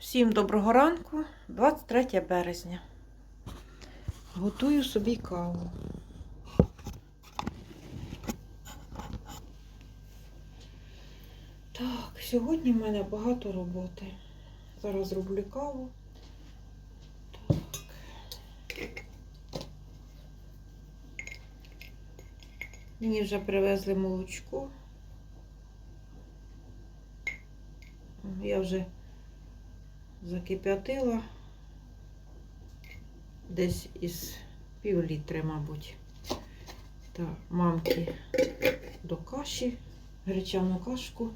Всім доброго ранку, 23 березня. Готую собі каву. Так, сьогодні в мене багато роботи. Зараз зроблю каву. Так. Мені вже привезли молочко. Я вже закип'ятила десь із пів літри, мабуть. Та мамки до каші, гречану кашку.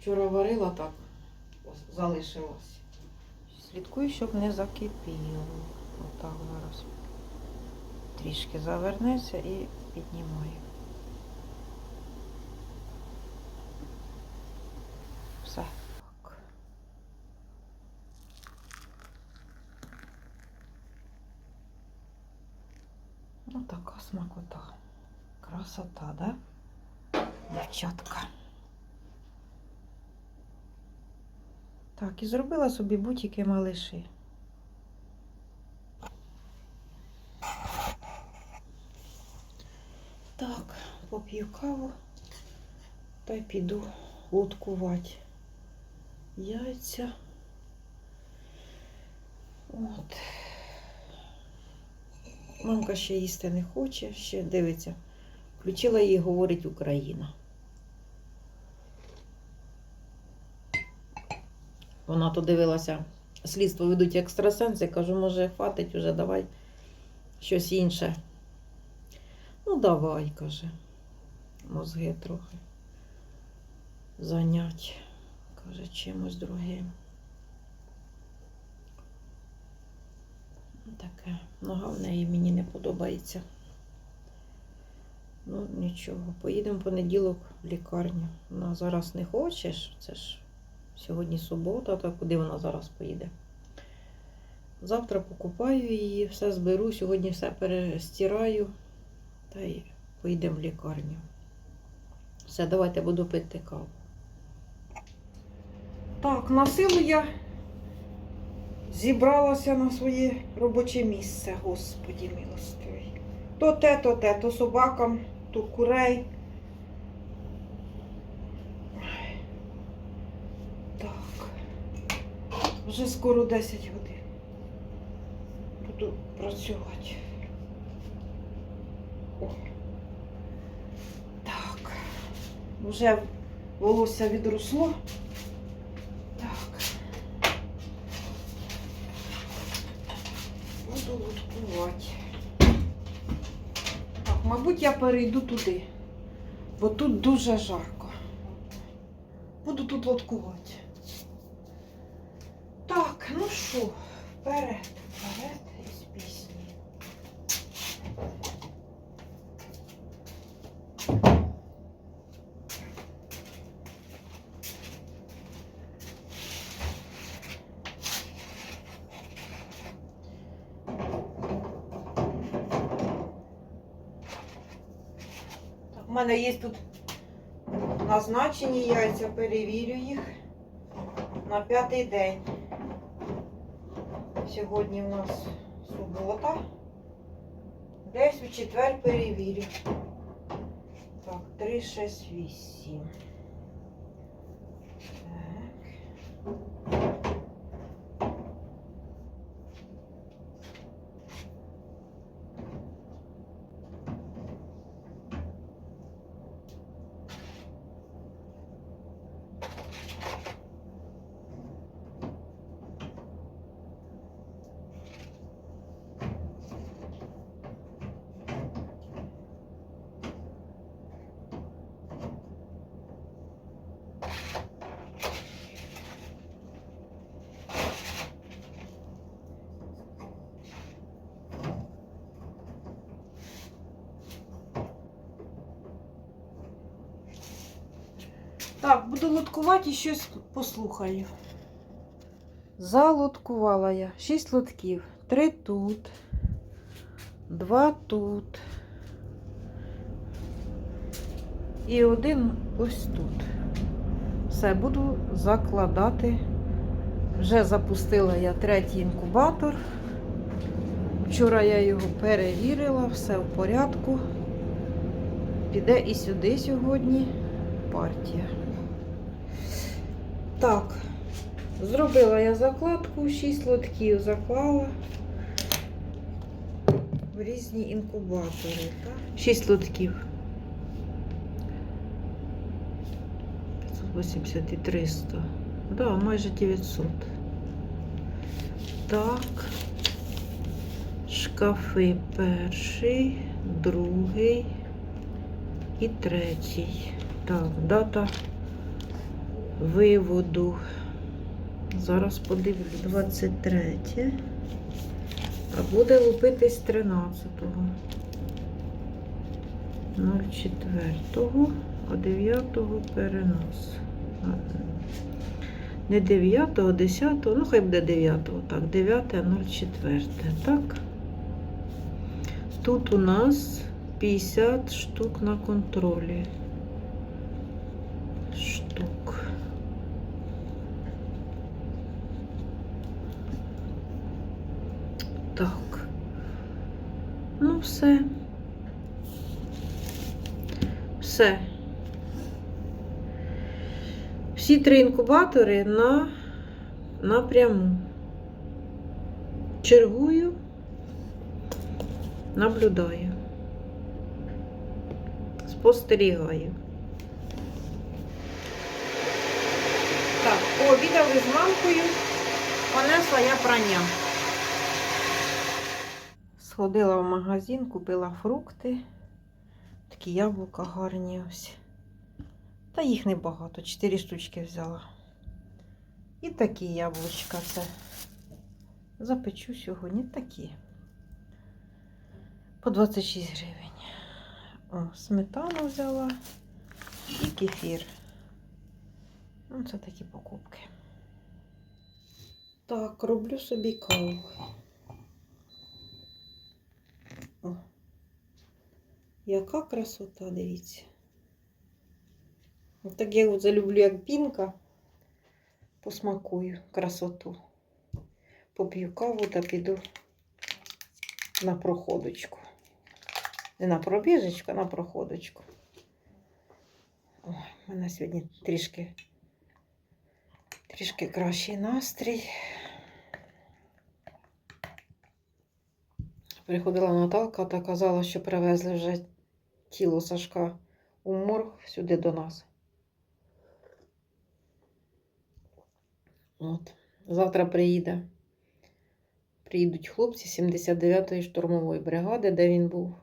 Вчора варила так, ось залишилась. Слідкую, щоб не закипіло. Отак зараз трішки завернеться і піднімаю. Все. Так. Ну, така смакота. Красота, да? Дівчатка. Так, і зробила собі бутики малиші. Так, поп'ю каву та й піду луткувати яйця. От. Мамка ще їсти не хоче, ще дивиться. Включила її, говорить Україна. Вона то дивилася, слідство ведуть екстрасенси. Кажу, може, хватить уже, давай щось інше. Ну, давай, каже. Мозги трохи занять. Каже, чимось другим. Таке. Нога в неї мені не подобається. Ну, нічого. Поїдемо в понеділок в лікарню. Вона зараз не хочеш. Це ж сьогодні субота, то куди вона зараз поїде? Завтра покупаю її, все зберу, сьогодні все перестираю та й поїдемо в лікарню. Все, давайте буду пити каву. Так, на силу я зібралася на своє робоче місце, Господі милостивий. То те, то те, то собакам, то курей. Так. Вже скоро 10 годин. Буду працювати. О. Так. Вже волосся відросло. Так. Буду луткувати. Так, мабуть, я перейду туди, бо тут дуже жарко. Буду тут лоткувати. Так, ну що, вперед, із пісні. Так, У мене є тут назначені яйця, перевірю їх на п'ятий день. Сьогодні у нас субота. Десь у четвер перевірю. Так, 3, 6, 8. Так. Так, буду лоткувати і щось послухаю. Залоткувала я 6 лотків. 3 тут, 2 тут. І один ось тут. Все, буду закладати Вже запустила я третій інкубатор. Вчора я його перевірила, все в порядку. Піде і сюди сьогодні партія. Так, зробила я закладку, 6 лотків заклала в різні інкубатори. Так? 6 лотків. 580 і 300. Да, майже 900. Так. Шкафи перший, другий і третій. Так, дата виводу. Зараз подивлюсь. 23. А буде лупитись 13-го. 04-го, а 9-го перенос. Не 9-го, 10-го, ну хай буде 9-го. Так, 9-04. Так. Тут у нас 50 штук на контролі. Штук. Так. Ну, все. Все. Всі три інкубатори на напряму. Чергую, наблюдаю, спостерігаю. Так, пообідали з мамкою, понесла я прання. Сходила в магазин, купила фрукти. Такі яблука гарні ось. Та їх небагато, 4 штучки взяла. І такі яблучка це. Запечу сьогодні такі. По 26 гривень. О, сметану взяла і кефір. Ну, це такі покупки. Так, роблю собі каву. Яка красота, дивіться. От Так я от залюблю, як пінка. Посмакую красоту. Поп'ю каву та піду на проходочку. Не на пробіжечку, а на проходочку. Ой, у мене сьогодні трішки, трішки кращий настрій. Приходила Наталка та казала, що привезли вже тіло Сашка у морг сюди до нас. От. Завтра приїде. Приїдуть хлопці 79-ї штурмової бригади, де він був.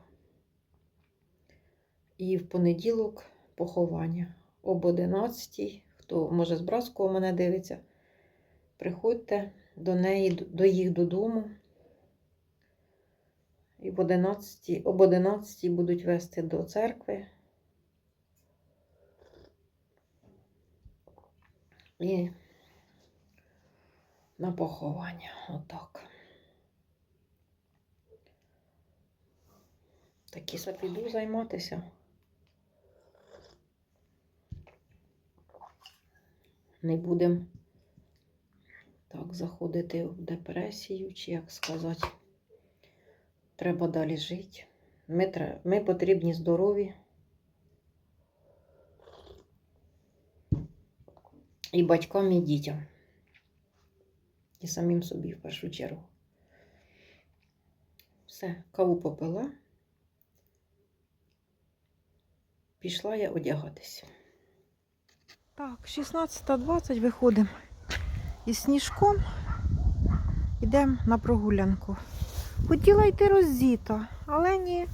І в понеділок поховання об 11 Хто може з Братського мене дивиться, приходьте до неї, до їх додому. І в 11, об 11 будуть вести до церкви. І на поховання. Отак. Такі са піду займатися. Не будемо так заходити в депресію, чи як сказати. Треба далі жити. Ми, ми потрібні здорові. І батькам, і дітям. І самим собі в першу чергу. Все, каву попила. Пішла я одягатись. Так, 16.20 виходимо із сніжком. Йдемо на прогулянку. Хотіла йти роздіта, але ні.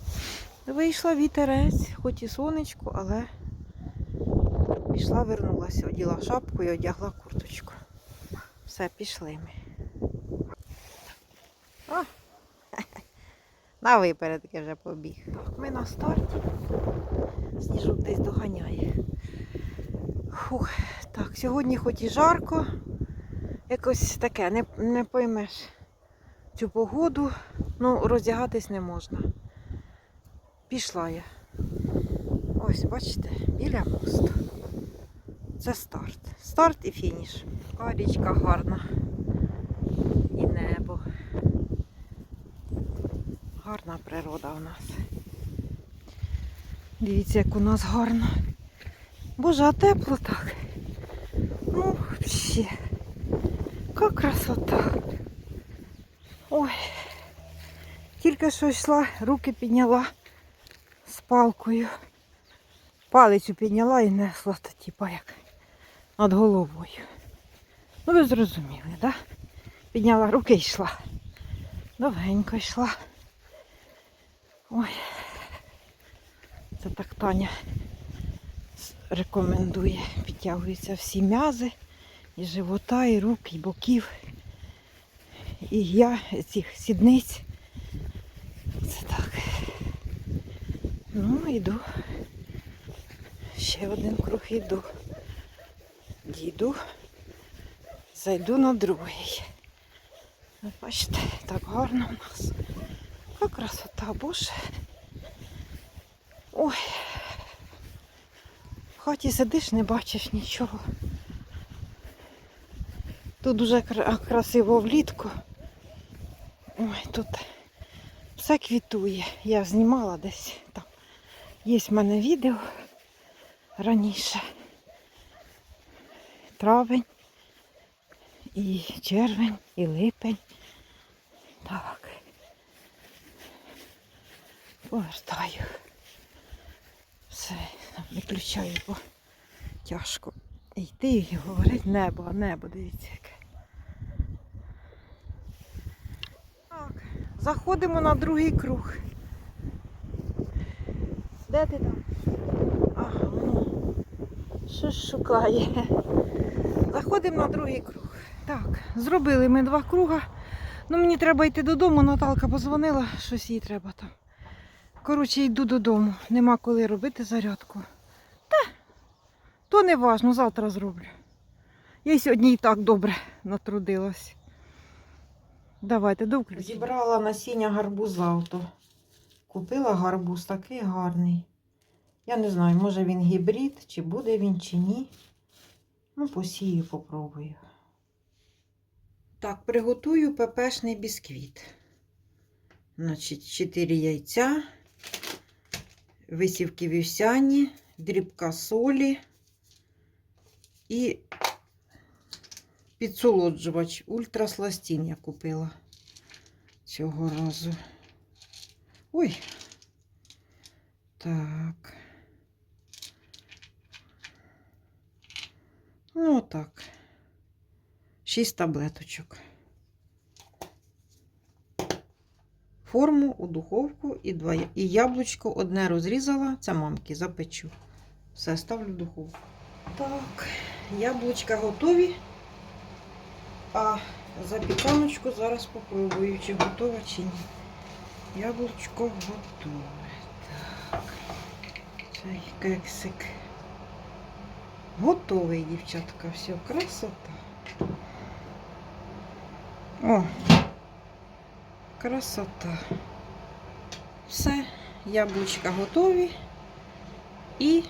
Вийшла вітерець, хоч і сонечко, але пішла, вернулася, оділа шапку і одягла курточку. Все, пішли ми. О! На випередки вже побіг. Так, ми на старті. Сніжок десь доганяє. Фух, так, сьогодні хоч і жарко, якось таке, не, не поймеш цю погоду, ну, роздягатись не можна. Пішла я. Ось, бачите, біля мосту. Це старт. Старт і фініш. А річка гарна. І небо. Гарна природа у нас. Дивіться, як у нас гарно. Боже, а тепло так. Ну, взагалі, Как красота. Ой. Тільки що йшла, руки підняла з палкою. Палицю підняла і несла, то типа як над головою. Ну ви зрозуміли, так? Да? Підняла руки і йшла. Довгенько йшла. Ой. Це так Таня рекомендує. Підтягуються всі м'язи і живота, і рук, і боків. І я цих сідниць. Це так. Ну, йду. Ще один круг йду. Дійду. Зайду на другий. Ви Бачите, так гарно у нас. Яка красота, боже. Ой. В хаті сидиш, не бачиш нічого. Тут дуже красиво влітку. Ой, тут все квітує. Я знімала десь там. Є в мене відео раніше. Травень, і червень, і липень. Так. Повертаю. Все, виключаю, бо тяжко йти і говорити небо, небо, дивіться яке. Так, заходимо на другий круг. Де ти там? Ага, ну, що ж шукає. Заходимо на другий круг. Так, зробили ми два круга. Ну, мені треба йти додому. Наталка позвонила, щось їй треба там. Коротше, йду додому. Нема коли робити зарядку. Та, то не важно, завтра зроблю. Я сьогодні і так добре натрудилась. Давайте до включення. Зібрала насіння гарбуза. Ото. Купила гарбуз такий гарний. Я не знаю, може він гібрид, чи буде він, чи ні. Ну, посію, попробую. Так, приготую пепешний бісквіт. Значить, 4 яйця, висівки вівсяні, дрібка солі і підсолоджувач ультрасластін я купила цього разу. Ой. Так. Ну, так. Шість таблеточок. Форму у духовку і два і яблучко одне розрізала, це мамки запечу. Все, ставлю в духовку. Так, яблучка готові. А запіканочку зараз попробую, чи готова, чи ні. Яблучко готове. Так. Цей кексик. Готовий, дівчатка, все, красота. О, красота. Все, яблучка готові. І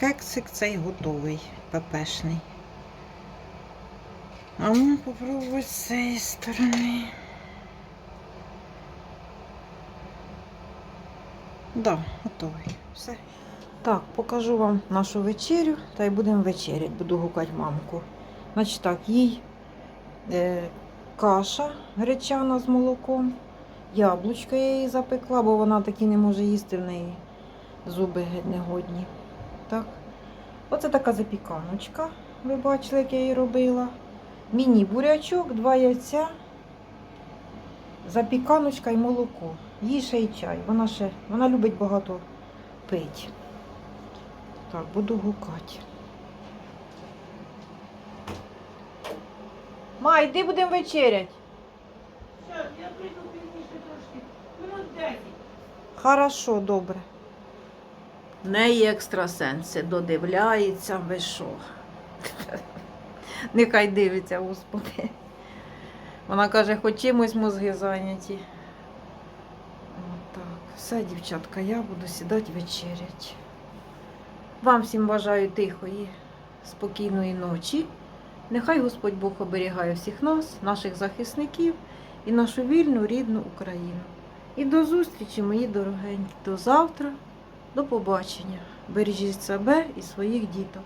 кексик цей готовий, пепешний. А ну попробувати з цієї сторони. Да, готовий. Все. Так, покажу вам нашу вечерю, та й будемо вечеряти. Буду гукати мамку. Значить так, їй е, каша гречана з молоком, яблучко я їй запекла, бо вона таки не може їсти в неї зуби негодні. Так. Оце така запіканочка. Ви бачили, як я її робила. Міні бурячок, два яйця, запіканочка і молоко. Їй ще й чай. Вона ще вона любить багато пить. Так, буду гукати. Ма, йди будемо вечерять. Все, я прийду пізніше трошки. Минут 10. Хорошо, добре. В неї екстрасенси додивляється, ви що. Нехай дивиться, господи. Вона каже, хоч чимось мозги зайняті. Так, все, дівчатка, я буду сідати вечерять. Вам всім бажаю тихої, спокійної ночі. Нехай Господь Бог оберігає всіх нас, наших захисників і нашу вільну рідну Україну. І до зустрічі, мої дорогенькі. До завтра. До побачення. Бережіть себе і своїх діток.